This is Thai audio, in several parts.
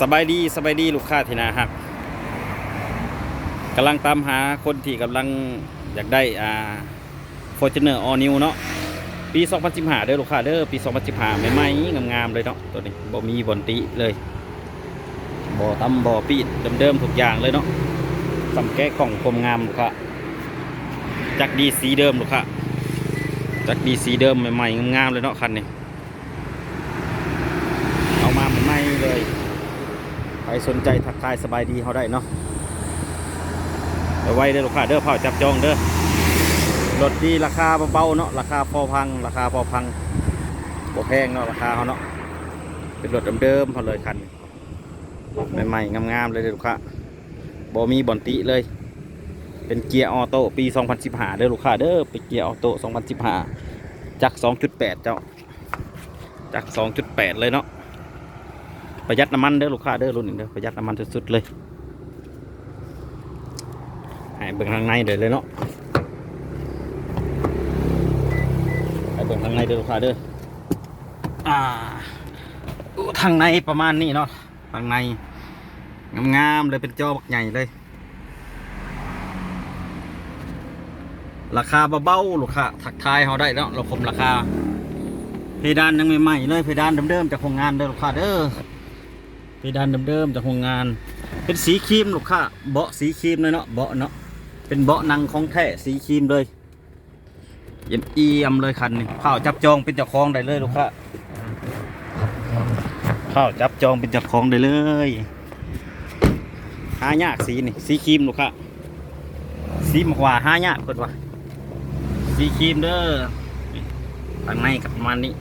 สบายดีสบายดีลูกค้าที่นาครับกำลังตามหาคนที่กำลังอยากได้อ่า Fortuner All New เนาะปี 2015เด้อลูกค้าเด้อปี 2015ใหม่ๆงามๆเลยเนาะตัวนี้บ่มีบอนติเลยบ่ตำบ่ปีดเดิมๆทุกอย่างเลยเนาะสำแก้กล่องคมงามลูกค้าจักดีสีเดิมลูกค้าจักดีสีเดิมใหม่ๆงามๆเลยเนาะคันนี้เอามาใหม่ๆเลย ใครสนใจทักทายสบายดีเขาได้เนาะไปไว้เด้อลูกค้าเด้อเผาจับจองเด้อรถดีราคาเบาๆเนาะราคาพอพัง ราคาพอพังบ่แพงเนาะราคาเขาเนาะเป็นรถเดิมๆเขาเลยคันใหม่ๆงามๆเลยเด้อลูกค้าบ่มีบอนติเลย เป็นเกียร์ออโต้ปี 2015 เด้อลูกค้าเด้อเป็นเกียร์ออโต้2015จัก2.8 เจ้าจัก2.8 เลยเนาะ ประหยัดน้ำมันเด้อลูกค้าเด้อรุ่นนี้เด้อประหยัดน้ำมันสุดๆเลยให้เบิ่งข้างในเด้อเลยเนาะให้เบิ่งข้างในเด้อลูกค้าเด้ออ่าทางในประมาณนี้เนาะทางในงามๆเลยเป็นจอบักใหญ่เลย ราคาเบาๆลูกค้าทักทายเขาได้แล้วเราคมราคาเพดานยังใหม่ๆเลยเพดานเดิมๆจากโรงงานเด้อลูกค้าเด้อ ดานเดิมๆจากโรงงาน เป็นสีครีมลูกค้าเบาะสีครีมเลยเนาะเบาะเนาะเป็นเบาะหนังของแท้สีครีมเลยเยี่ยมเอี่ยมเลยคันนี้ข้าวจับจองเป็นเจ้าของได้เลยลูกค้าข้าวจับจองเป็นเจ้าของได้เลยหายากสีนี่สีครีมลูกค้าสีหมกหว่าหายากเปิดว่าสีครีมเด้อข้างในกับประมาณนี้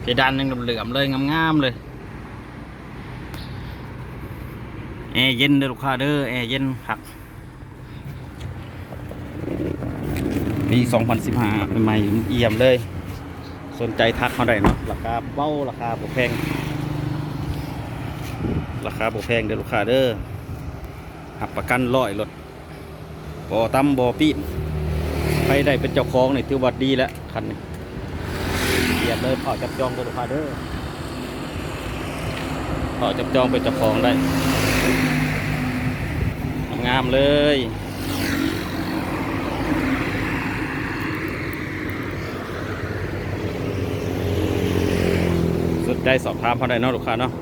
เพดานยังเหลือมเลยงามๆเลย แอร์เย็นเด้อลูกค้าเด้อแอร์เย็นครับปี2015ใหม่ๆเอี่ยมเลย สนใจทักเขาได้เนาะราคาเบ้าราคาบ่แพง ราคาบ่แพงเด้อลูกค้าเด้อหับประกันร้อยรถบ่ตำบ่ปีนใครได้เป็นเจ้าของนี่ถือว่าดีแล้วคันนี้เอียดเลยพอจับจองเด้อลูกค้าเด้อพอจับจองเป็นเจ้าของได้ งามเลยสุดใจสอบถามเขาได้เนาะลูกค้าเนาะ